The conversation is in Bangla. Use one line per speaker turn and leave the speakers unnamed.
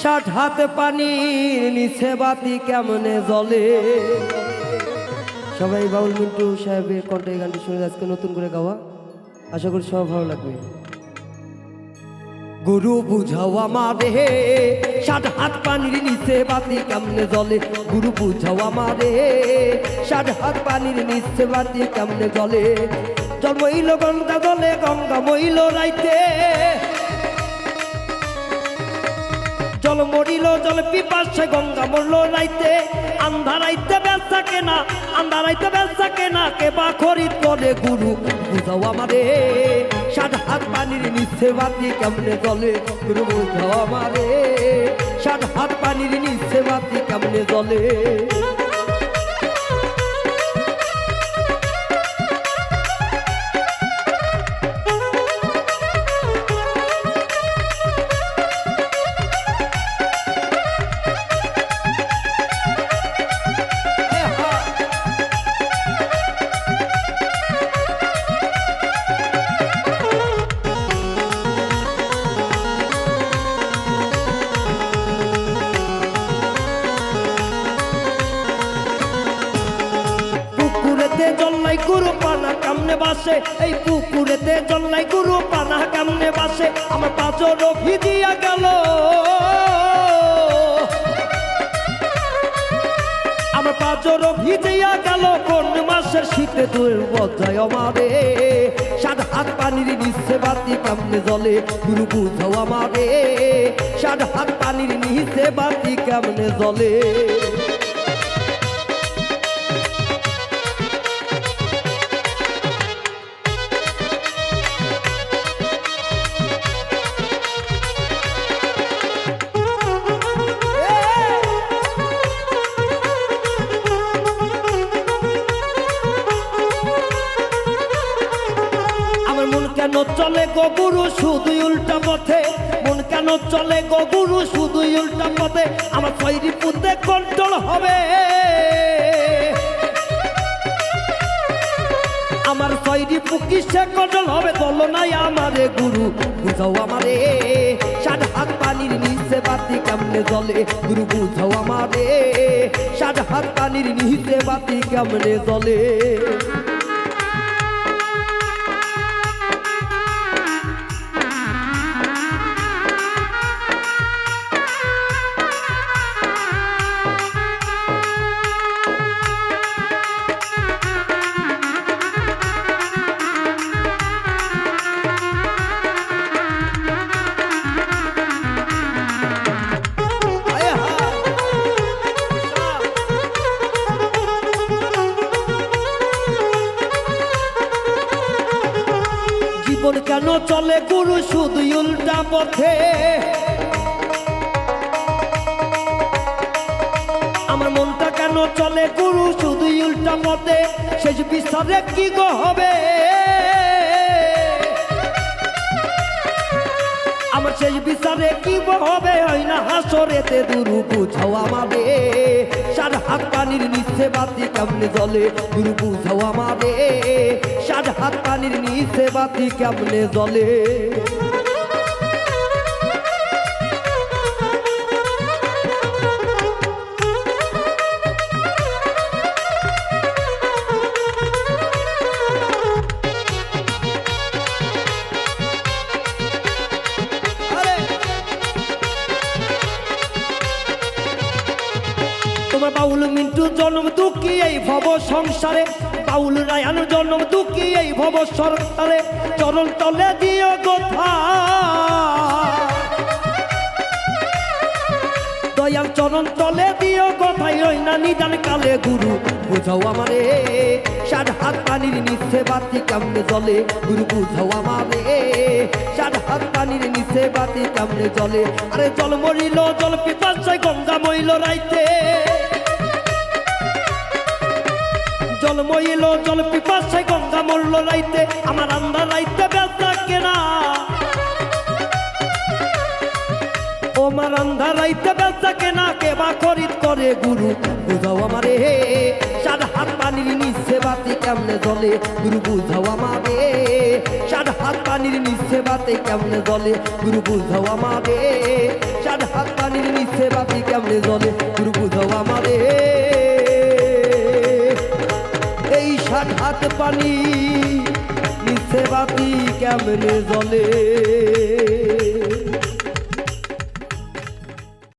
ষাট হাতে পানি নিচে বাতি কেমনে জলে সবাই বাউল মিন্টু সাহেবের কণ্ঠে গানটি শুনে আজকে নতুন করে গাওয়া। আশা করি সব ভালো লাগবে। গুরু বুঝাও আমারে, ষাট হাত পানির নিচে বাতি কেমনে জলে গুরু বুঝাও আমারে, ষাট হাত পানির নিচে বাতি কেমনে জলে জন্মইল গঙ্গা জলে, গঙ্গা মইল রাইতে। জল মরিল, জল পিপাসে গঙ্গা মরল রাইতে আন্ধারাইতে ব্যবসা কেনা আন্ধারাইতে ব্যবসা কেনা, কে বা খরিদ করে গুরু, বুঝাও আমারে। ষাট হাত পানির নিচে বাতি কেমনে জলে গুরু, বুঝাও আমারে। ষাট হাত পানির নিচে বাতি কেমনে জলে গুরু পানা কামনে বাসে? এই পুকুরেতে জল্লাই গুরু পানা কামনে বাসে? আমার পাঁচর ভিজিয়া গেল। আমার পাঁচর ভিজিয়া গেল। কোন মাসের শীতে দূর বজায় আমারে সাত হাত পানির নিচে বাতি কামনে জলে গুরু বুঝাও আমারে সাত হাত পানির নিচে বাতি কেমনে জলে কেন চলে গো গুরু? শুধুই উল্টা পথে। মন কেন চলে গো গুরু? শুধুই উল্টা পথে। আমার তৈরি পুঁতে কন্ট্রোল হবে। আমার তৈরি পুকি সে কন্ট্রোল হবে। বলো নাই আমারে গুরু, বুঝাও আমারে। ষাট হাত পানির নিচে বাতি কেমনে জলে গুরু, বুঝাও আমারে। ষাট হাত পানির নিচে বাতি কেমনে জলে জীবন কেন চলে গুরু? শুধু উল্টা পথে। আমার মনটা কেন চলে গুরু? শুধু উল্টা পথে। শেষ বিচারে কি গো হবে? আমার শেষ বিচারে কি হবে? হয় না হাসরেতে দুরু বুঝাও আমারে সার হাত পানির নিচে বাতি কেমনে জলে দুরু বুঝাও আমারে সার হাত পানির নিচে বাতি কেমনে জলে তোমার বাউল মিন্টু জন্ম এই ভব সংসারে। বাউল রায়ান জন্ম দুঃখী এই ভব সংসারে চরণ তলে দিও কথা দয়াল চরণ তলে দিও কথাই ওই না নিদান কালে গুরু, বুঝাও আমারে। সাত হাত পানির নিচে বাতি কেমনে জলে গুরু, বুঝাও আমারে। সাত হাত পানির নিচে বাতি কেমনে জলে আরে জল মরিল, জল পিপাসায় গঙ্গা মইল রাইতে। জল মইল, জল পিপাসায় গঙ্গা মরল রাইতে। আমার আন্দা রাইতে ব্যথা কেনা। ও আমার আন্ধারাইতে বেচা কেনা, কে বা খরিদ করে গুরু? বুঝাও আমারে সাত হাত পানির নিচে বাতি কেমনে জলে গুরু, বুঝাও আমারে সাত হাত পানির নিচে বাতি কেমনে জলে গুরু, বুঝাও আমারে সাত হাত পানির নিচে বাতি কেমনে জলে গুরু, বুঝাও আমারে। এই ষাট হাত পানি নিচে বাতি কেমনে জলে